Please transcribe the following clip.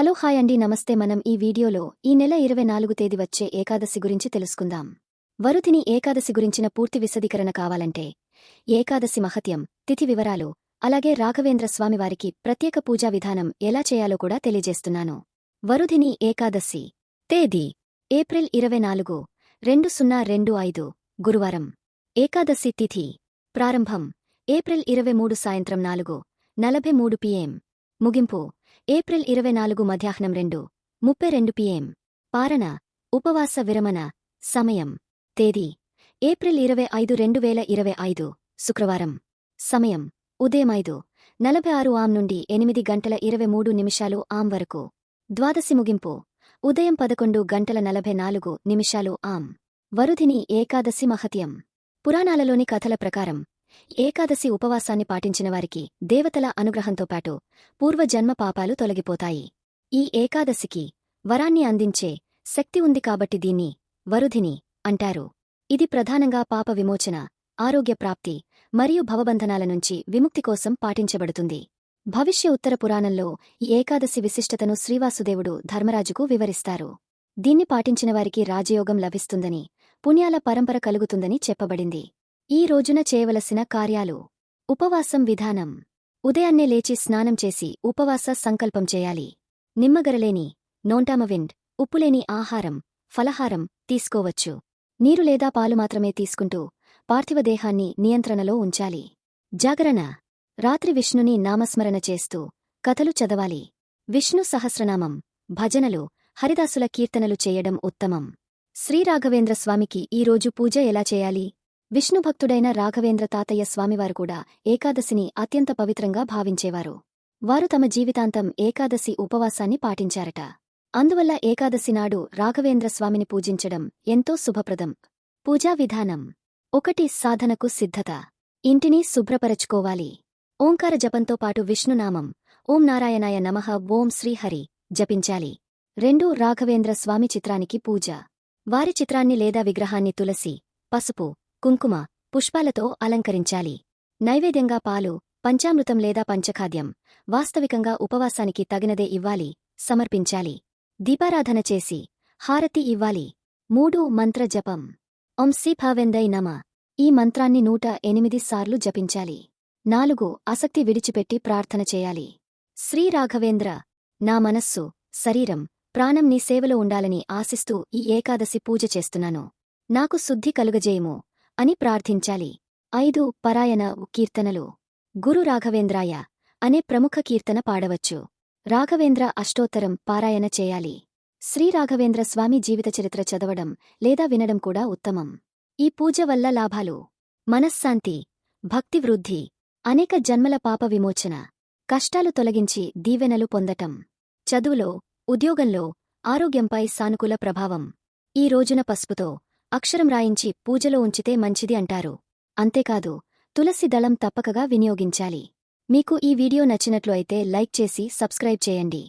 Hello hi అండి నమస్తే. మనం ఈ వీడియోలో ఈ నెల ఇరవై నాలుగు తేదీ వచ్చే ఏకాదశి గురించి తెలుసుకుందాం. వరుతిని ఏకాదశి గురించిన పూర్తి విశదీకరణ కావాలంటే ఏకాదశి మహత్యం తిథి వివరాలు అలాగే రాఘవేంద్ర స్వామివారికి ప్రత్యేక పూజా విధానం ఎలా చేయాలో కూడా తెలియజేస్తున్నాను. వరుధిని ఏకాదశి తేదీ ఏప్రిల్ ఇరవై నాలుగు రెండు సున్నా రెండు ఐదు గురువారం. ఏకాదశి తిథి ప్రారంభం ఏప్రిల్ ఇరవై మూడు సాయంత్రం నాలుగు నలభై మూడు పిఎం ముగింపు. ఏప్రిల్ ఇరవై నాలుగు మధ్యాహ్నం రెండు ముప్పై రెండు పిఎం. పారణ ఉపవాస విరమణ సమయం. తేదీ ఏప్రిల్ ఇరవై ఐదు రెండు వేల ఇరవై ఐదు శుక్రవారం. సమయం ఉదయం ఐదు నలభై ఆరు ఆం నుండి ఎనిమిది గంటల ఇరవై మూడు నిమిషాలు ఆం వరకు. ద్వాదశి ముగింపు ఉదయం పదకొండు గంటల నలభై నాలుగు నిమిషాలు ఆం వరుధిని ఏకాదశి మహత్యం. పురాణాలలోని కథల ప్రకారం ఏకాదశి ఉపవాసాన్ని పాటించిన వారికి దేవతల అనుగ్రహంతో పాటు పూర్వజన్మ పాపాలు తొలగిపోతాయి. ఈ ఏకాదశికి వరాన్ని అందించే శక్తి ఉంది కాబట్టి దీన్ని వరుధిని అంటారు. ఇది ప్రధానంగా పాప విమోచన ఆరోగ్య ప్రాప్తి మరియు భవబంధనాల నుంచి విముక్తి కోసం పాటించబడుతుంది. భవిష్య ఉత్తర పురాణంలో ఈ ఏకాదశి విశిష్టతను శ్రీవాసుదేవుడు ధర్మరాజుకు వివరిస్తారు. దీన్ని పాటించిన వారికి రాజయోగం లభిస్తుందని పుణ్యాల పరంపర కలుగుతుందని చెప్పబడింది. ఈ రోజున చేయవలసిన కార్యాలు. ఉపవాసం విధానం. ఉదయాన్నే లేచి స్నానం చేసి ఉపవాస సంకల్పం చేయాలి. నిమ్మగరలేని నోంటామవిండ్ ఉప్పులేని ఆహారం ఫలహారం తీసుకోవచ్చు. నీరు లేదా పాలు మాత్రమే తీసుకుంటూ పార్థివదేహాన్ని నియంత్రణలో ఉంచాలి. జాగరణ. రాత్రి విష్ణుని నామస్మరణ చేస్తూ కథలు చదవాలి. విష్ణు సహస్రనామం భజనలు హరిదాసుల కీర్తనలు చేయడం ఉత్తమం. శ్రీరాఘవేంద్ర స్వామికి ఈ రోజు పూజ ఎలా చేయాలి? విష్ణుభక్తుడైన రాఘవేంద్ర తాతయ్య స్వామివారు కూడా ఏకాదశిని అత్యంత పవిత్రంగా భావించేవారు. వారు తమ జీవితాంతం ఏకాదశి ఉపవాసాన్ని పాటించారట. అందువల్ల ఏకాదశి నాడు రాఘవేంద్ర స్వామిని పూజించడం ఎంతో శుభప్రదం. పూజా విధానం. ఒకటి సాధనకు సిద్ధత. ఇంటిని శుభ్రపరచుకోవాలి. ఓంకార జపంతో పాటు విష్ణునామం ఓం నారాయణాయ నమః ఓం శ్రీహరి జపించాలి. రెండు రాఘవేంద్ర స్వామి చిత్రానికి పూజ. వారి చిత్రాన్ని లేదా విగ్రహాన్ని తులసి పసుపు కుంకుమ పుష్పాలతో అలంకరించాలి. నైవేద్యంగా పాలు పంచామృతం లేదా పంచఖాద్యం వాస్తవికంగా ఉపవాసానికి తగినదే ఇవ్వాలి సమర్పించాలి. దీపారాధన చేసి హారతి ఇవ్వాలి. మూడు మంత్ర జపం. ఓం సి భావెందై నమ. ఈ మంత్రాన్ని నూట ఎనిమిది సార్లు జపించాలి. నాలుగు ఆసక్తి విడిచిపెట్టి ప్రార్థన చేయాలి. శ్రీ రాఘవేంద్ర నా మనస్సు శరీరం ప్రాణం నీ సేవలో ఉండాలని ఆశిస్తూ ఈ ఏకాదశి పూజ చేస్తున్నాను. నాకు శుద్ధి కలుగజేయము. అని ప్రార్థించాలి. ఐదు పరాయణ కీర్తనలు. గురు రాఘవేంద్రాయ అనే ప్రముఖ కీర్తన పాడవచ్చు. రాఘవేంద్ర అష్టోత్తరం పారాయణ చేయాలి. శ్రీ రాఘవేంద్ర స్వామి జీవిత చరిత్ర చదవడం లేదా వినడం కూడా ఉత్తమం. ఈ పూజ వల్ల లాభాలు. మనశ్శాంతి భక్తి వృద్ధి అనేక జన్మల పాప విమోచన కష్టాలు తొలగించి దీవెనలు పొందటం. చదువులో ఉద్యోగంలో ఆరోగ్యంపై సానుకూల ప్రభావం. ఈ రోజున పసుపుతో అక్షరం రాయించి పూజలో ఉంచితే మంచిది అంటారు. అంతేకాదు తులసి దళం తప్పకగా వినియోగించాలి. మీకు ఈ వీడియో నచ్చినట్లు అయితే లైక్ చేసి సబ్స్క్రైబ్ చేయండి.